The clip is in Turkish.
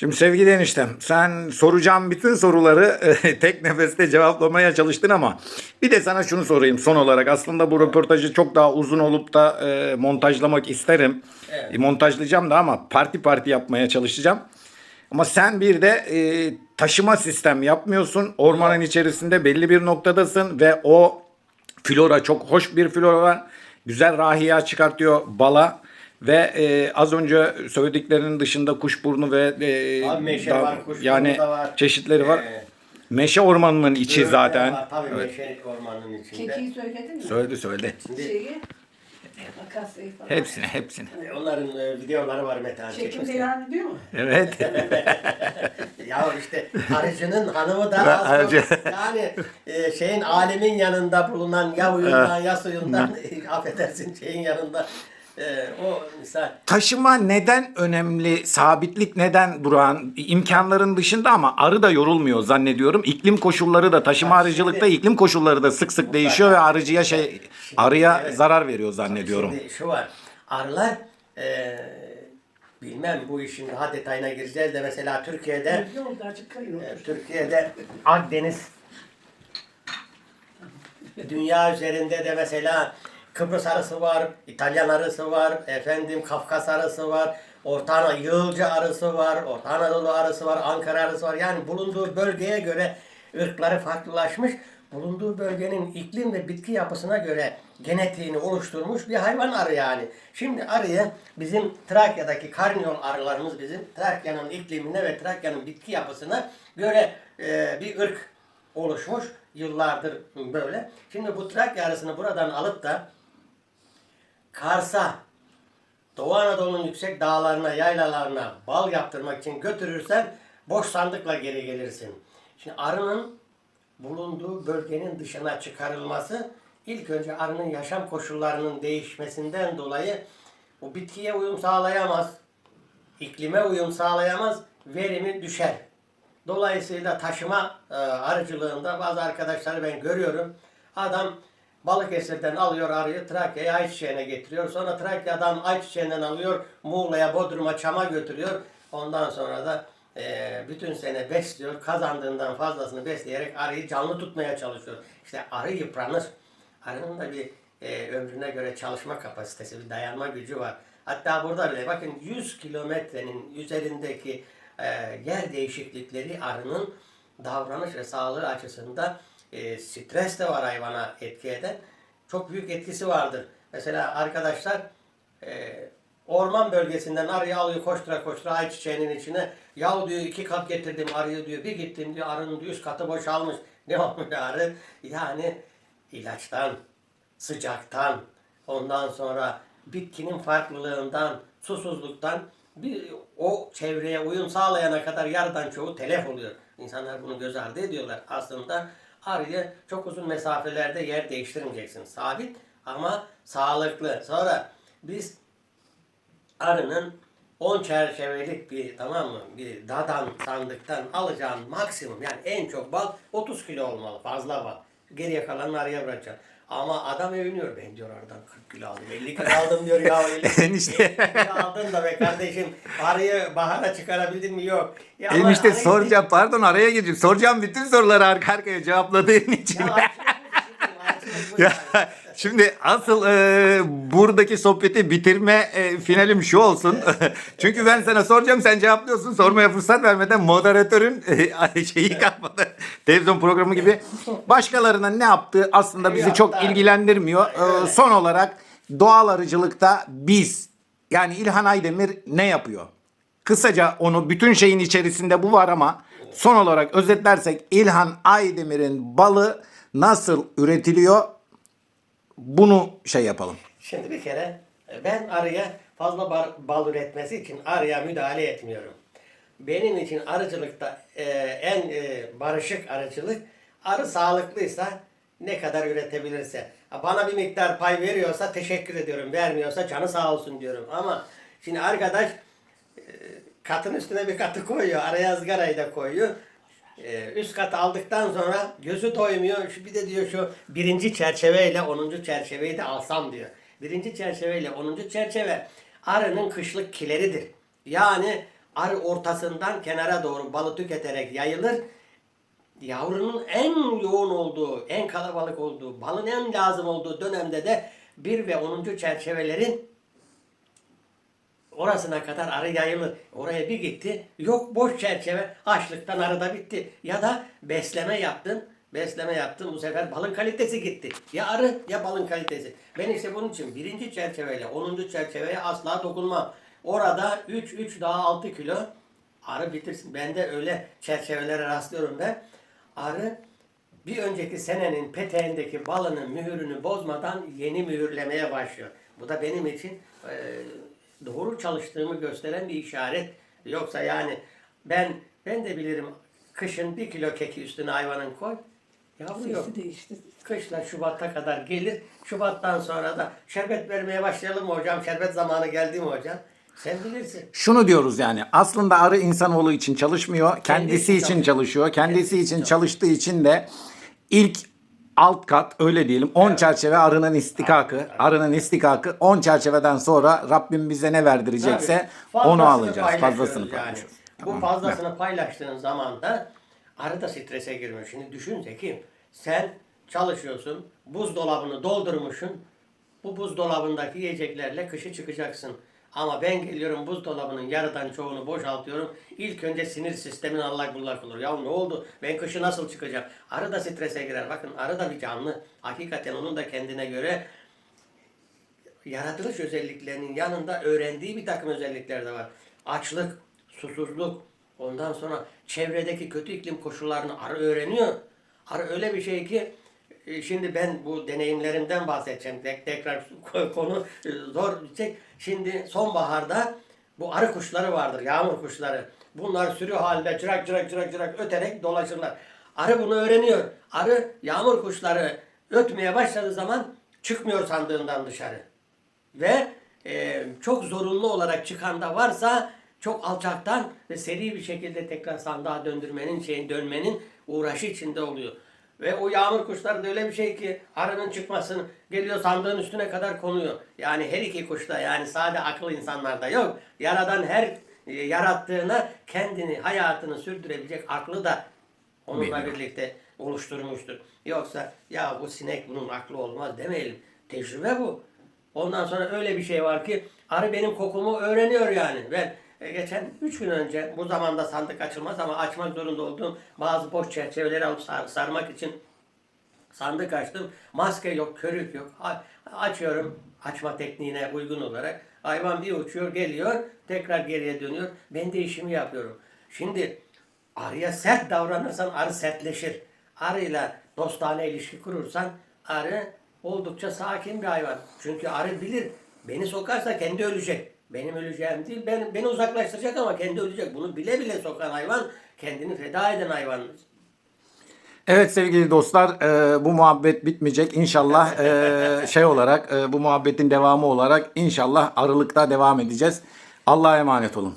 Şimdi sevgili eniştem sen soracağım bütün soruları e, tek nefeste cevaplamaya çalıştın ama bir de sana şunu sorayım son olarak. Aslında bu röportajı çok daha uzun olup da e, montajlamak isterim. Evet. E, montajlayacağım da ama parti parti yapmaya çalışacağım. Ama sen bir de e, taşıma sistem yapmıyorsun. Ormanın içerisinde belli bir noktadasın ve o flora çok hoş bir flora. Güzel rahiya çıkartıyor bala. Ve e, az önce söylediklerinin dışında kuşburnu ve e, Abi meşe var, kuşburnu yani da var. çeşitleri var. Ee, Meşe ormanının içi Böğürtlen zaten. Var, tabii Evet. meşe ormanının içinde. Kekiği söyledin mi? Söyledi söyledi. Şeyi, makasayı falan. Hepsini hepsini. Onların e, videoları var Metehan Çekim çekmişti. devam ediyor mu? Evet. Ya işte arıcının hanımı da az arıcı- yani e, şeyin alemin yanında bulunan ya uyundan ya suyundan affedersin şeyin yanında e, o misal Taşıma neden önemli? Sabitlik neden duran? imkanların dışında ama arı da yorulmuyor zannediyorum. İklim koşulları da taşıma arıcılıkta şimdi- iklim koşulları da sık sık değişiyor ve arıcıya şey arıya evet. zarar veriyor zannediyorum. Şimdi şu var. Arılar e, bilmem bu işin daha detayına gireceğiz de mesela Türkiye'de Ne oldu açık kayıyor. e, Türkiye'de Akdeniz dünya üzerinde de mesela Kıbrıs arısı var, İtalyan arısı var, efendim Kafkas arısı var, Orta Ana Yığılcı arısı var, Orta Anadolu arısı var, Ankara arısı var. Yani bulunduğu bölgeye göre ırkları farklılaşmış. Bulunduğu bölgenin iklim ve bitki yapısına göre genetiğini oluşturmuş bir hayvan arı yani. Şimdi arıyı bizim Trakya'daki karniyol arılarımız bizim Trakya'nın iklimine ve Trakya'nın bitki yapısına göre e, bir ırk oluşmuş yıllardır böyle. Şimdi bu Trakya arısını buradan alıp da Kars'a, Doğu Anadolu'nun yüksek dağlarına, yaylalarına bal yaptırmak için götürürsen boş sandıkla geri gelirsin. Şimdi arının bulunduğu bölgenin dışına çıkarılması ilk önce arının yaşam koşullarının değişmesinden dolayı o bitkiye uyum sağlayamaz, iklime uyum sağlayamaz, verimi düşer. Dolayısıyla taşıma e, arıcılığında bazı arkadaşları ben görüyorum. Adam Balıkesir'den alıyor arıyı Trakya'ya ayçiçeğine getiriyor. Sonra Trakya'dan ayçiçeğinden alıyor Muğla'ya, Bodrum'a, Çam'a götürüyor. Ondan sonra da e, bütün sene besliyor. Kazandığından fazlasını besleyerek arıyı canlı tutmaya çalışıyor. İşte arı yıpranır. Arının da bir e, ömrüne göre çalışma kapasitesi, bir dayanma gücü var. Hatta burada bile bakın 100 kilometrenin üzerindeki e, yer değişiklikleri arının davranış ve sağlığı açısından e, stres de var hayvana etki eden. Çok büyük etkisi vardır. Mesela arkadaşlar e, orman bölgesinden arıyı alıyor koştura koştura ayçiçeğinin içine. Yahu diyor iki kat getirdim arıyı diyor. Bir gittim diyor arının diyor üst katı boşalmış. Ne olmuş arı? Yani ilaçtan, sıcaktan, ondan sonra bitkinin farklılığından, susuzluktan bir o çevreye uyum sağlayana kadar yarıdan çoğu telef oluyor. İnsanlar bunu göz ardı ediyorlar. Aslında arıyı çok uzun mesafelerde yer değiştirmeyeceksin. Sabit ama sağlıklı. Sonra biz arının 10 çerçevelik bir tamam mı bir dadan sandıktan alacağın maksimum yani en çok bal 30 kilo olmalı fazla bal. Geriye kalanını arıya bırakacaksın. Ama adam övünüyor. Ben diyor aradan 40 kilo aldım. 50 kilo aldım diyor ya. 50, Enişte. 50 kilo aldın da be kardeşim. Arıyı bahara çıkarabildin mi? Yok. Ya Enişte soracağım pardon araya gireceğim. Soracağım bütün soruları arka arkaya cevapladığın için. Ya, Ya, şimdi asıl e, buradaki sohbeti bitirme e, finalim şu olsun. Çünkü ben sana soracağım sen cevaplıyorsun. Sormaya fırsat vermeden moderatörün e, şeyi kalmadı. Televizyon programı gibi. Başkalarına ne yaptığı aslında bizi çok ilgilendirmiyor. E, son olarak doğal arıcılıkta biz yani İlhan Aydemir ne yapıyor? Kısaca onu bütün şeyin içerisinde bu var ama son olarak özetlersek İlhan Aydemir'in balı nasıl üretiliyor? Bunu şey yapalım. Şimdi bir kere e, ben arıya fazla bal üretmesi için arıya müdahale etmiyorum. Benim için arıcılıkta e, en e, barışık arıcılık arı sağlıklıysa ne kadar üretebilirse. Bana bir miktar pay veriyorsa teşekkür ediyorum. Vermiyorsa canı sağ olsun diyorum. Ama şimdi arkadaş e, katın üstüne bir katı koyuyor. Araya ızgarayı da koyuyor. Ee, üst katı aldıktan sonra gözü doymuyor. Şu bir de diyor şu birinci çerçeveyle onuncu çerçeveyi de alsam diyor. Birinci çerçeveyle onuncu çerçeve arının kışlık kileridir. Yani arı ortasından kenara doğru balı tüketerek yayılır. Yavrunun en yoğun olduğu, en kalabalık olduğu, balın en lazım olduğu dönemde de 1 ve 10. çerçevelerin orasına kadar arı yayılır. Oraya bir gitti. Yok boş çerçeve. Açlıktan arı da bitti. Ya da besleme yaptın. Besleme yaptın. Bu sefer balın kalitesi gitti. Ya arı ya balın kalitesi. Ben işte bunun için birinci çerçeveyle 10. çerçeveye asla dokunmam. Orada 3 3 daha 6 kilo arı bitirsin. Ben de öyle çerçevelere rastlıyorum ben. Arı bir önceki senenin peteğindeki balının mühürünü bozmadan yeni mühürlemeye başlıyor. Bu da benim için e, doğru çalıştığımı gösteren bir işaret. Yoksa yani ben ben de bilirim kışın bir kilo keki üstüne hayvanın koy. Yavru yok. Sesi değişti. Kışla Şubat'a kadar gelir. Şubat'tan sonra da şerbet vermeye başlayalım mı hocam? Şerbet zamanı geldi mi hocam? Sen bilirsin. Şunu diyoruz yani aslında arı insanoğlu için çalışmıyor. Kendisi için çalışıyor. Kendisi Kendisi için için çalıştığı için de ilk alt kat öyle diyelim 10 çerçeve arının istikakı. Arının istikakı 10 çerçeveden sonra Rabbim bize ne verdirecekse Tabii. onu Fazlasını alacağız. paylaşıyoruz Fazlasını yani. paylaşıyoruz. Bu Tamam. fazlasını paylaştığın zaman da arı da strese girmiyor. Şimdi düşün Zeki, sen çalışıyorsun, buzdolabını doldurmuşsun, bu buzdolabındaki yiyeceklerle kışı çıkacaksın. Ama ben geliyorum buzdolabının yarıdan çoğunu boşaltıyorum. İlk önce sinir sistemin allak bullak olur. Ya ne oldu? Ben kışı nasıl çıkacağım? Arı da strese girer. Bakın arı da bir canlı. Hakikaten onun da kendine göre yaratılış özelliklerinin yanında öğrendiği bir takım özellikler de var. Açlık, susuzluk, ondan sonra çevredeki kötü iklim koşullarını arı öğreniyor. Arı öyle bir şey ki şimdi ben bu deneyimlerimden bahsedeceğim. Tek, tekrar konu e, zor şey. Şimdi sonbaharda bu arı kuşları vardır, yağmur kuşları. Bunlar sürü halinde çırak çırak çırak çırak öterek dolaşırlar. Arı bunu öğreniyor. Arı yağmur kuşları ötmeye başladığı zaman çıkmıyor sandığından dışarı ve e, çok zorunlu olarak çıkan da varsa çok alçaktan ve seri bir şekilde tekrar sandığa döndürmenin şeyin dönmenin uğraşı içinde oluyor. Ve o yağmur kuşları da öyle bir şey ki arının çıkmasını geliyor sandığın üstüne kadar konuyor. Yani her iki kuşta yani sade akıl insanlarda yok. Yaradan her e, yarattığına kendini hayatını sürdürebilecek aklı da onunla birlikte oluşturmuştur. Yoksa ya bu sinek bunun aklı olmaz demeyelim. Tecrübe bu. Ondan sonra öyle bir şey var ki arı benim kokumu öğreniyor yani. Ben geçen 3 gün önce bu zamanda sandık açılmaz ama açmak zorunda olduğum bazı boş çerçeveleri alıp sar- sarmak için sandık açtım. Maske yok, körük yok. Açıyorum açma tekniğine uygun olarak. Hayvan bir uçuyor, geliyor, tekrar geriye dönüyor. Ben de işimi yapıyorum. Şimdi arıya sert davranırsan arı sertleşir. Arıyla dostane ilişki kurursan arı oldukça sakin bir hayvan. Çünkü arı bilir beni sokarsa kendi ölecek. Benim öleceğim değil, ben, beni uzaklaştıracak ama kendi ölecek. Bunu bile bile sokan hayvan kendini feda eden hayvandır. Evet sevgili dostlar e, bu muhabbet bitmeyecek. İnşallah e, şey olarak e, bu muhabbetin devamı olarak inşallah arılıkta devam edeceğiz. Allah'a emanet olun.